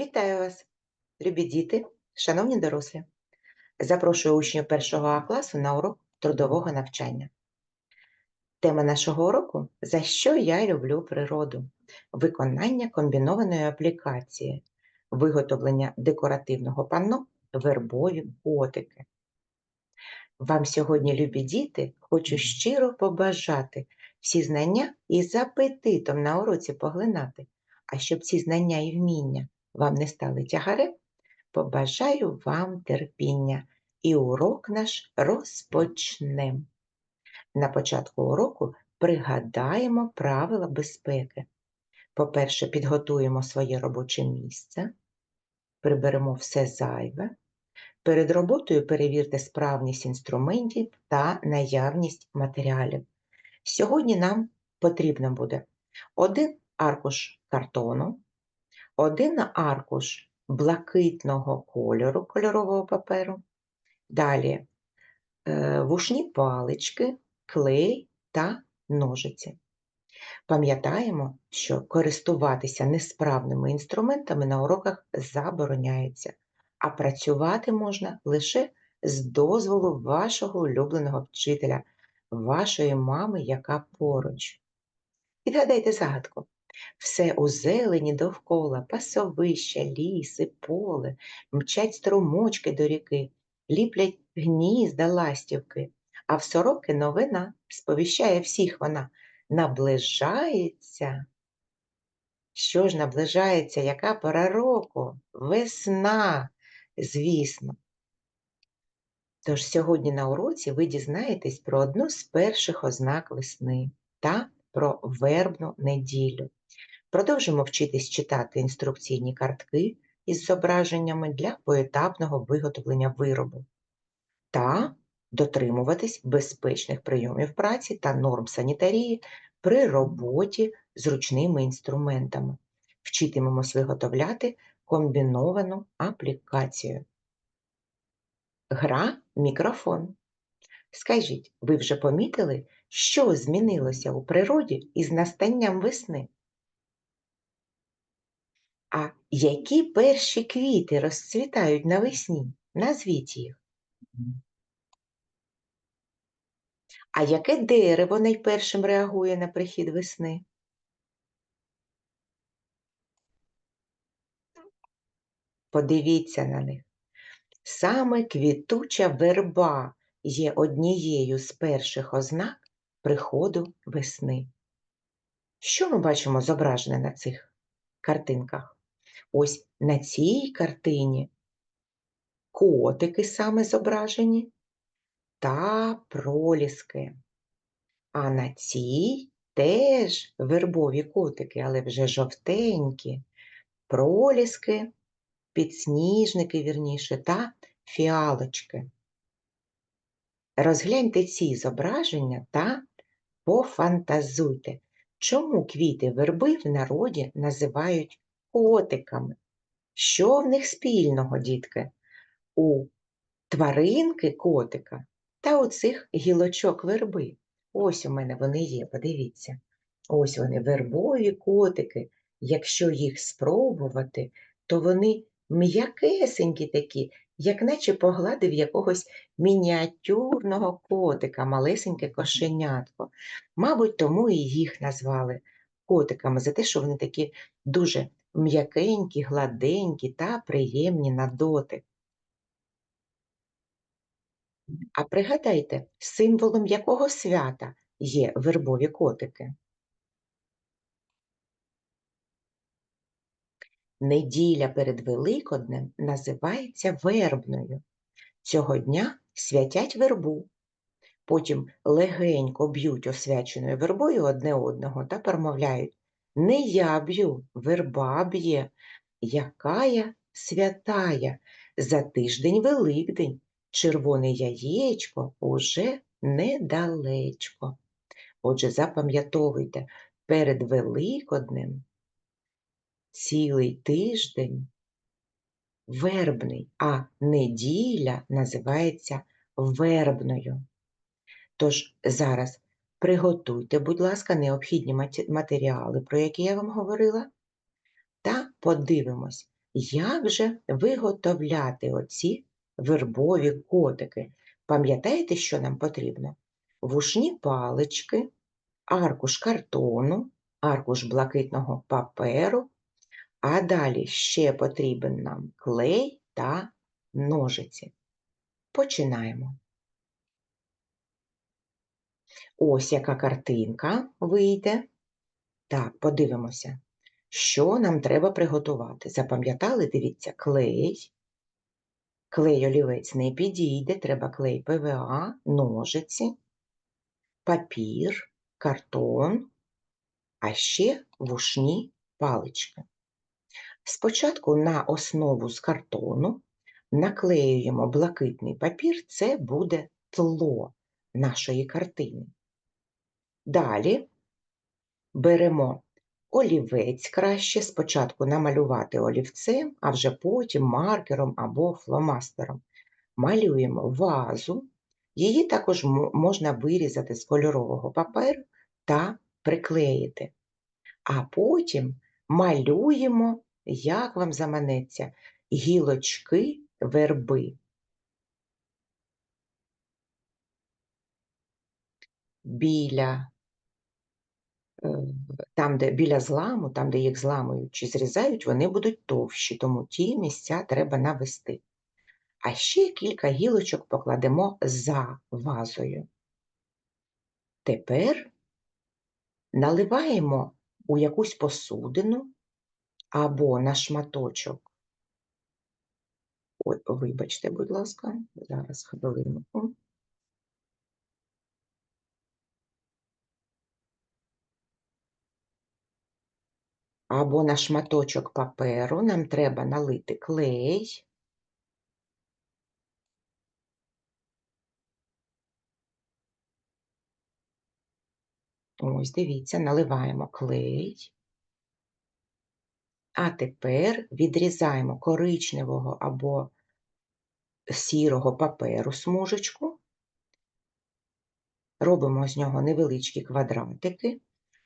Вітаю вас, любі діти, шановні дорослі. Запрошую учнів першого А класу на урок трудового навчання. Тема нашого уроку За що я люблю природу? Виконання комбінованої аплікації, виготовлення декоративного панно вербові котики. Вам сьогодні, любі діти, хочу щиро побажати всі знання і з апетитом на уроці поглинати. А щоб ці знання і вміння вам не стали тягарем, побажаю вам терпіння і урок наш розпочнем. На початку уроку пригадаємо правила безпеки. По-перше, підготуємо своє робоче місце, приберемо все зайве. Перед роботою перевірте справність інструментів та наявність матеріалів. Сьогодні нам потрібно буде один аркуш картону, один аркуш блакитного кольору кольорового паперу, далі е, вушні палички, клей та ножиці. Пам'ятаємо, що користуватися несправними інструментами на уроках забороняється, а працювати можна лише з дозволу вашого улюбленого вчителя, вашої мами, яка поруч. Відгадайте загадку. Все у зелені довкола, пасовища, ліси, поле, мчать струмочки до ріки, ліплять гнізда ластівки, а в сороки новина сповіщає всіх вона. Наближається. Що ж наближається, яка пора року? Весна, звісно. Тож сьогодні на уроці ви дізнаєтесь про одну з перших ознак весни та про вербну неділю. Продовжимо вчитись читати інструкційні картки із зображеннями для поетапного виготовлення виробу та дотримуватись безпечних прийомів праці та норм санітарії при роботі з ручними інструментами. Вчитимемось виготовляти комбіновану аплікацію. Гра мікрофон. Скажіть, ви вже помітили, що змінилося у природі із настанням весни? А які перші квіти розцвітають навесні? Назвіть їх. А яке дерево найпершим реагує на прихід весни? Подивіться на них. Саме квітуча верба є однією з перших ознак приходу весни. Що ми бачимо зображене на цих картинках? Ось на цій картині котики саме зображені та проліски. А на цій теж вербові котики, але вже жовтенькі, проліски, підсніжники, вірніше, та фіалочки. Розгляньте ці зображення та пофантазуйте, чому квіти верби в народі називають котиками. Що в них спільного, дітки? У тваринки котика та у цих гілочок верби. Ось у мене вони є, подивіться. Ось вони вербові котики. Якщо їх спробувати, то вони м'якесенькі такі, як наче погладив якогось мініатюрного котика, малесеньке кошенятко. Мабуть, тому і їх назвали котиками за те, що вони такі дуже м'якенькі, гладенькі та приємні на дотик. А пригадайте, символом якого свята є вербові котики? Неділя перед Великоднем називається вербною. Цього дня святять вербу. Потім легенько б'ють освяченою вербою одне одного та промовляють Не я б'ю, верба б'є, якая святая, за тиждень Великдень, червоне яєчко уже недалечко. Отже, запам'ятовуйте, перед Великоднем цілий тиждень вербний, а неділя називається вербною. Тож зараз приготуйте, будь ласка, необхідні матеріали, про які я вам говорила, та подивимось, як же виготовляти оці вербові котики? Пам'ятаєте, що нам потрібно? Вушні палички, аркуш картону, аркуш блакитного паперу, а далі ще потрібен нам клей та ножиці. Починаємо. Ось яка картинка вийде. Так, подивимося, що нам треба приготувати. Запам'ятали, дивіться, клей. Клей олівець не підійде, треба клей ПВА, ножиці, папір, картон, а ще вушні палички. Спочатку на основу з картону наклеюємо блакитний папір, це буде тло нашої картини. Далі беремо олівець краще, спочатку намалювати олівцем, а вже потім маркером або фломастером. Малюємо вазу, її також можна вирізати з кольорового паперу та приклеїти. А потім малюємо, як вам заманеться, гілочки верби. Біля там, де біля зламу, там, де їх зламують чи зрізають, вони будуть товщі, тому ті місця треба навести. А ще кілька гілочок покладемо за вазою. Тепер наливаємо у якусь посудину або на шматочок. Ой, вибачте, будь ласка, зараз хвилинку. Або на шматочок паперу нам треба налити клей. Ось, дивіться, наливаємо клей. А тепер відрізаємо коричневого або сірого паперу смужечку, робимо з нього невеличкі квадратики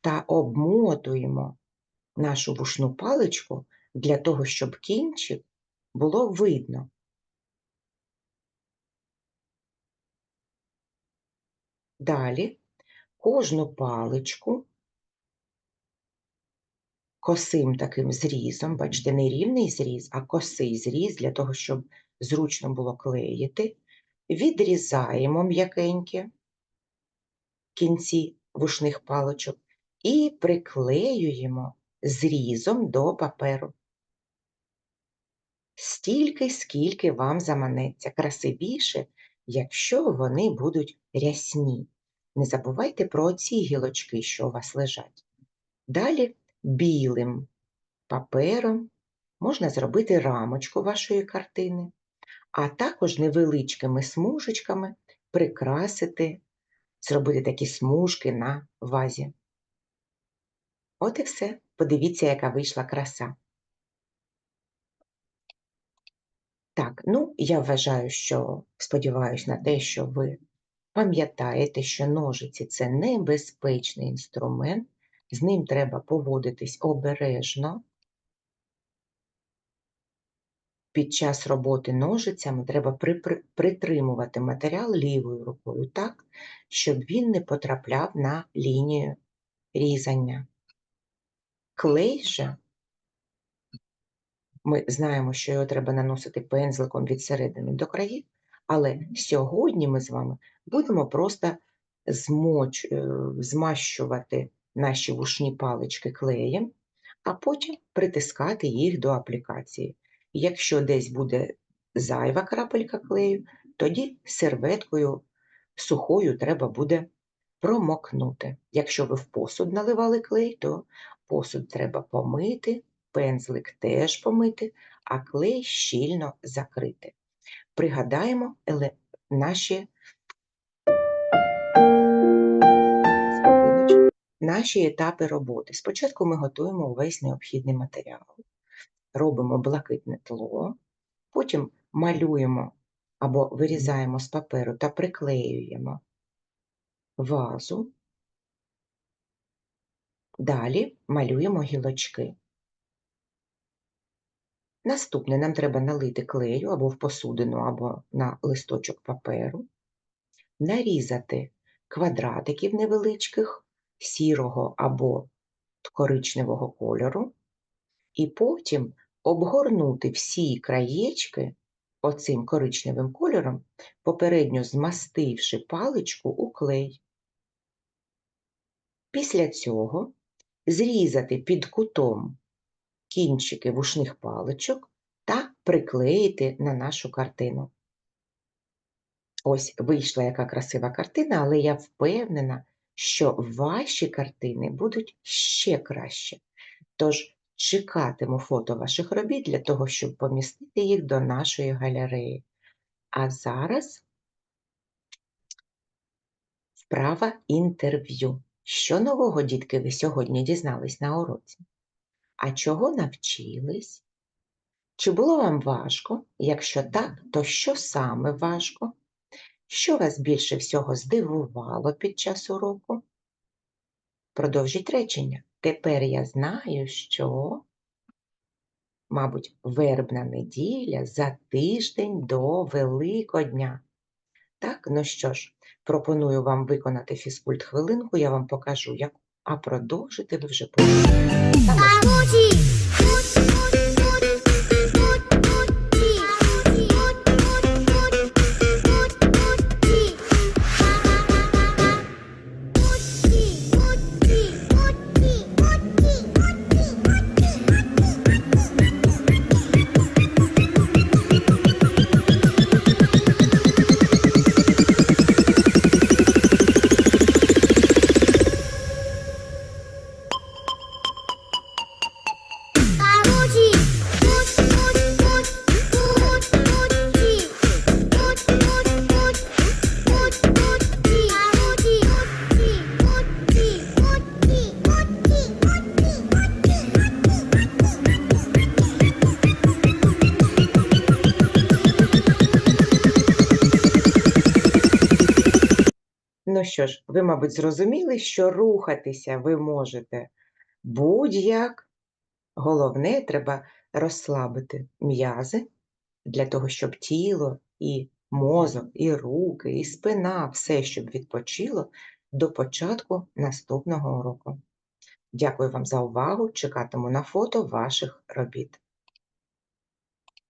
та обмотуємо нашу вушну паличку для того, щоб кінчик було видно. Далі кожну паличку косим таким зрізом, бачите, не рівний зріз, а косий зріз, для того, щоб зручно було клеїти, відрізаємо м'якенькі кінці вушних паличок і приклеюємо зрізом до паперу. Стільки, скільки вам заманеться, красивіше, якщо вони будуть рясні. Не забувайте про ці гілочки, що у вас лежать. Далі білим папером можна зробити рамочку вашої картини, а також невеличкими смужечками прикрасити, зробити такі смужки на вазі. От і все. Подивіться, яка вийшла краса. Так, ну, я вважаю, що сподіваюся на те, що ви пам'ятаєте, що ножиці це небезпечний інструмент, з ним треба поводитись обережно. Під час роботи ножицями треба притримувати матеріал лівою рукою так, щоб він не потрапляв на лінію різання. Клей же, ми знаємо, що його треба наносити пензликом від середини до країв, але сьогодні ми з вами будемо просто змоч, е, змащувати наші вушні палички клеєм, а потім притискати їх до аплікації. Якщо десь буде зайва крапелька клею, тоді серветкою сухою треба буде промокнути. Якщо ви в посуд наливали клей, то посуд треба помити, пензлик теж помити, а клей щільно закрити. Пригадаємо наші наші етапи роботи. Спочатку ми готуємо увесь необхідний матеріал, робимо блакитне тло, потім малюємо або вирізаємо з паперу та приклеюємо вазу. Далі малюємо гілочки. Наступне нам треба налити клею або в посудину, або на листочок паперу, нарізати квадратиків невеличких сірого або коричневого кольору, і потім обгорнути всі краєчки оцим коричневим кольором, попередньо змастивши паличку у клей. Після цього зрізати під кутом кінчики вушних паличок та приклеїти на нашу картину. Ось вийшла яка красива картина, але я впевнена, що ваші картини будуть ще краще. Тож чекатиму фото ваших робіт для того, щоб помістити їх до нашої галереї. А зараз вправа інтерв'ю. Що нового, дітки, ви сьогодні дізнались на уроці? А чого навчились? Чи було вам важко? Якщо так, то що саме важко? Що вас більше всього здивувало під час уроку? Продовжіть речення. Тепер я знаю, що, мабуть, вербна неділя за тиждень до Великодня. Так, ну що ж, пропоную вам виконати фізкульт хвилинку, я вам покажу, як, а продовжити ви вже потім. Ну що ж, ви, мабуть, зрозуміли, що рухатися ви можете будь-як. Головне, треба розслабити м'язи для того, щоб тіло і мозок, і руки, і спина, все, щоб відпочило до початку наступного уроку. Дякую вам за увагу. Чекатиму на фото ваших робіт.